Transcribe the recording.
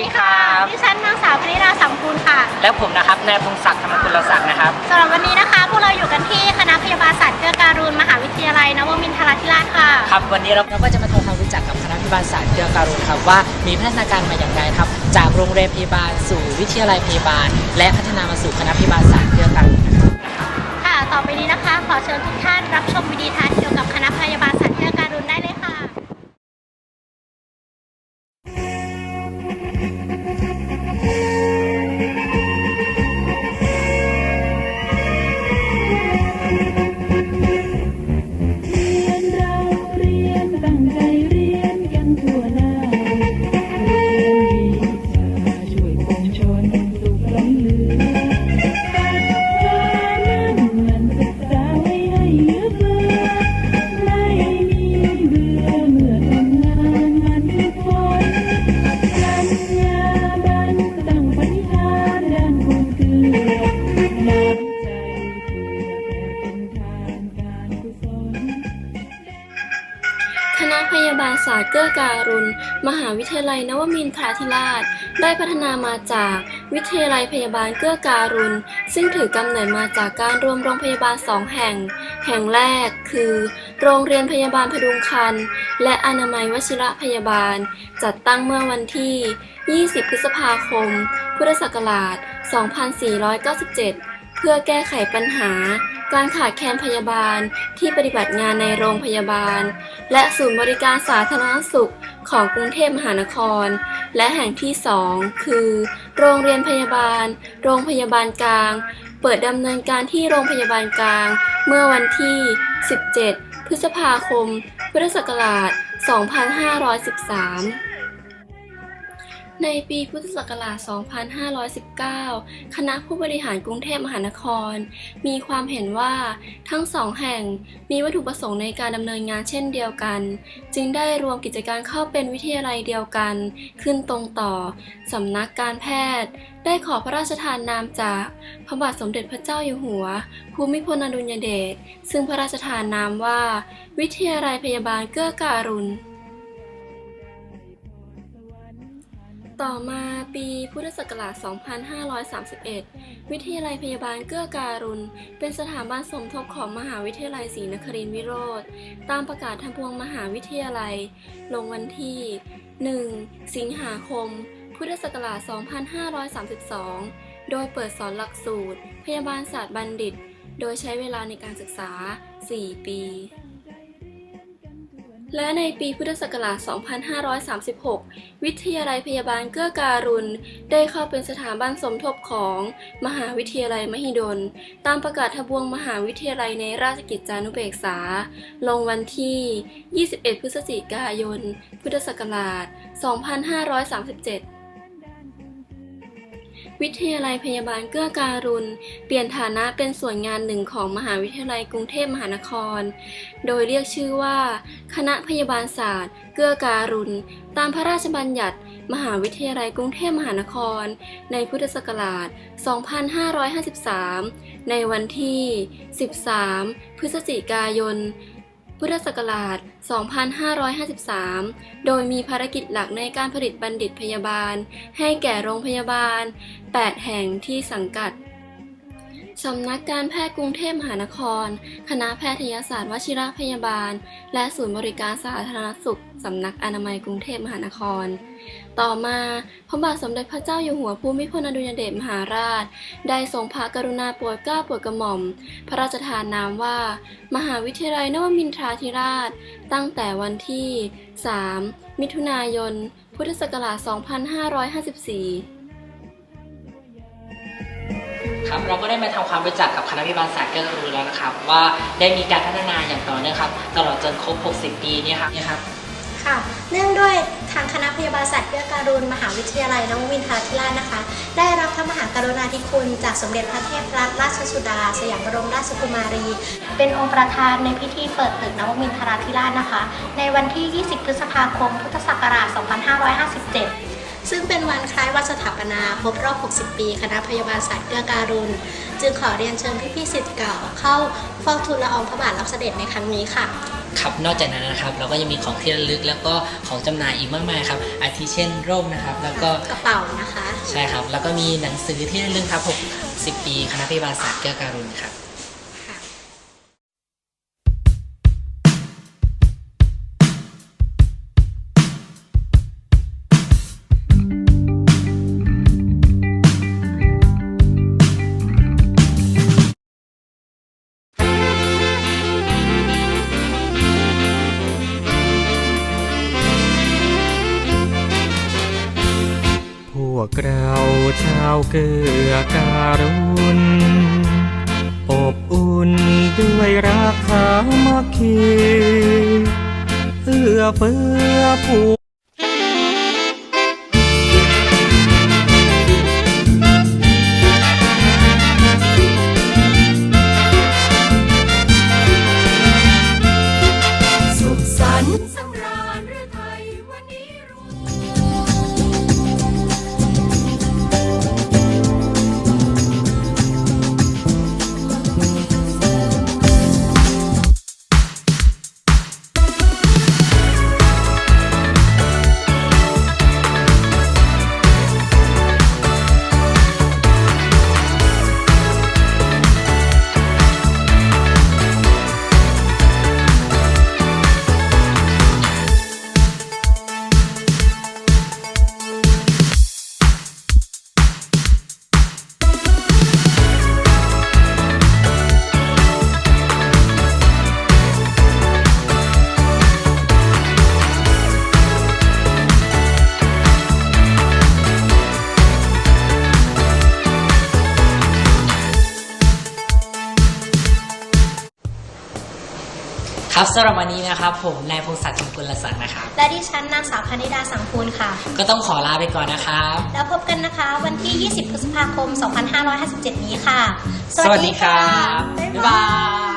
ดีค่ะดิฉันนางสาวปริราสังคูลค่ะ และผมนะครับนายพงศักดิ์ธรรมกุลศักดิ์นะครับสำหรับวันนี้นะคะพวกเราอยู่กันที่คณะพยาบาลศาสตร์เกื้อการุณมหาวิทยาลัยนวมินทราธิราชค่ะ ครับวันนี้เราเราก็จะมาทำความรู้จักกับคณะพยาบาลศาสตร์เกื้อการุณครับว่ามีพัฒนาการมาอย่างไรครับ จากโรงเรียนพยาบาลสู่วิทยาลัยพยาบาล และพัฒนามาสู่คณะพยาบาลศาสตร์เกื้อการุณค่ะต่อไปนี้นะคะ ขอเชิญทุกท่านรับชมวิดีทัศน์เกี่ยวกับคณะพยาบาลศาสตร์าสตร์เกื้อการุณ มหาวิทยาลัยนวมินทราธิราช ได้พัฒนามาจากวิทยาลัยพยาบาลเกื้อการุณ ซึ่งถือกำเนิดมาจากการรวมโรงพยาบาลสองแห่ง แห่งแรกคือ โรงเรียนพยาบาลพดุงคัน และอนามัยวชิระพยาบาล จัดตั้งเมื่อวันที่ 20 พฤษภาคม พุทธศักราช 2497 เพื่อแก้ไขปัญหา การขาดแคลนพยาบาลที่ปฏิบัติงานในโรงพยาบาล และศูนย์บริการสาธารณสุขของกรุงเทพมหานคร และแห่งที่ 2 คือ โรงเรียนพยาบาล โรงพยาบาลกลาง เปิดดำเนินการที่โรงพยาบาลกลาง เมื่อวันที่ 17 พฤษภาคม พุทธศักราช 2513 ในปีพุทธศักราช 2519 คณะผู้บริหารกรุงเทพมหานคร มีความเห็นว่าทั้งสองแห่งมีวัตถุประสงค์ในการดำเนินงานเช่นเดียวกัน จึงได้รวมกิจการเข้าเป็นวิทยาลัยเดียวกัน ขึ้นตรงต่อสำนักการแพทย์ ได้ขอพระราชทานนามจากพระบาทสมเด็จพระเจ้าอยู่หัว ภูมิพลอดุลยเดชซึ่งพระราชทานนามว่า วิทยาลัยพยาบาลเกื้อการุณ ต่อมาปีพุทธศักราช 2531 วิทยาลัยพยาบาลเกื้อการุณ เป็นสถาบันสมทบของมหาวิทยาลัยศรีนครินทรวิโรธ ตามประกาศทางพวงมหาวิทยาลัย ลงวันที่ 1 สิงหาคม พุทธศักราช 2532 โดยเปิดสอนหลักสูตร พยาบาลศาสตร์บัณฑิต โดยใช้เวลาในการศึกษา 4 ปี และในปีพุทธศักราช 2536 วิทยาลัยพยาบาลเกื้อการุณ ได้เข้าเป็นสถาบันสมทบของมหาวิทยาลัยมหิดล ตามประกาศทบวงมหาวิทยาลัยในราชกิจจานุเบกษา ลงวันที่ 21 พฤศจิกายน พุทธศักราช 2537 วิทยาลัยพยาบาลเกื้อการุณ เปลี่ยนฐานะเป็นส่วนงานหนึ่งของมหาวิทยาลัยกรุงเทพมหานคร โดยเรียกชื่อว่า คณะพยาบาลศาสตร์ เกื้อการุณ ตามพระราชบัญญัติ มหาวิทยาลัยกรุงเทพมหานคร ในพุทธศักราช 2553 ในวันที่ 13 พฤศจิกายน พุทธศักราช 2553 โดยมีภารกิจหลักในการผลิตบัณฑิตพยาบาล ให้แก่โรงพยาบาล 8 แห่งที่สังกัดสำนักการแพทย์กรุงเทพมหานคร คณะแพทยศาสตร์วชิรพยาบาล และศูนย์บริการสาธารณสุข สำนักอนามัยกรุงเทพมหานคร ต่อมาพระบาทสมเด็จพระเจ้าอยู่หัวภูมิพลอดุลยเดชมหาราช ได้ทรงพระกรุณาโปรดเกล้าโปรดกระหม่อม พระราชทานนามว่า มหาวิทยาลัยนวมินทราธิราช ตั้งแต่วันที่ 3 มิถุนายน พุทธศักราช 2554ครับเราก็ได้มาทำความรู้จักกับคณะพยาบาลศาสตร์เกื้อการุณแล้วนะครับ ว่าได้มีการพัฒนาอย่างต่อเนื่องครับ ตลอดจนครบ 60 ปีเนี่ยครับเนี่ยครับ ค่ะ เนื่องด้วยทางคณะพยาบาลศาสตร์เพื่อการุณมหาวิทยาลัยนวมินทราธิราชนะคะ ได้รับพระมหากรุณาธิคุณ จากสมเด็จพระเทพรัตนราชสุดา สยามบรมราชกุมารี เป็นองค์ประธานในพิธีเปิดตึกนวมินทราธิราชนะคะ ในวันที่ 20 พฤษภาคม พุทธศักราช 2557 ซึ่งเป็นวันคล้ายวันสถาปนาครบรอบ 60 ปี คณะพยาบาลศาสตร์เกื้อการุณ จึงขอเรียนเชิญพี่ๆสิทธิ์เก่าเข้าเฝ้าทูลละอองพระบาทรับเสด็จในครั้งนี้ค่ะครับนอกจากนั้นนะครับเราก็ยังมีของที่ระลึกแล้วก็ของจำหน่ายอีกมากมายครับอาทิเช่นร่มนะครับ แล้วก็กระเป๋านะคะ ใช่ครับ แล้วก็มีหนังสือที่ระลึกครับ 60 ปี คณะพยาบาลศาสตร์เกื้อการุณครับ กเราชาวเกือการุณอบอุ่นด้วยรักสามัคคีเอื้อเฟื้อผู้ ครับสำหรับวันนี้นะครับผมนายพงศักดิ์ชมกุลศักดิ์นะครับและดิฉันนางสาวพนิดาสังคูลค่ะ ก็ต้องขอลาไปก่อนนะครับ แล้วพบกันนะคะ วันที่ 20 พฤษภาคม 2557 นี้ค่ะ สวัสดีครับบ๊ายบ๊ายบาบายย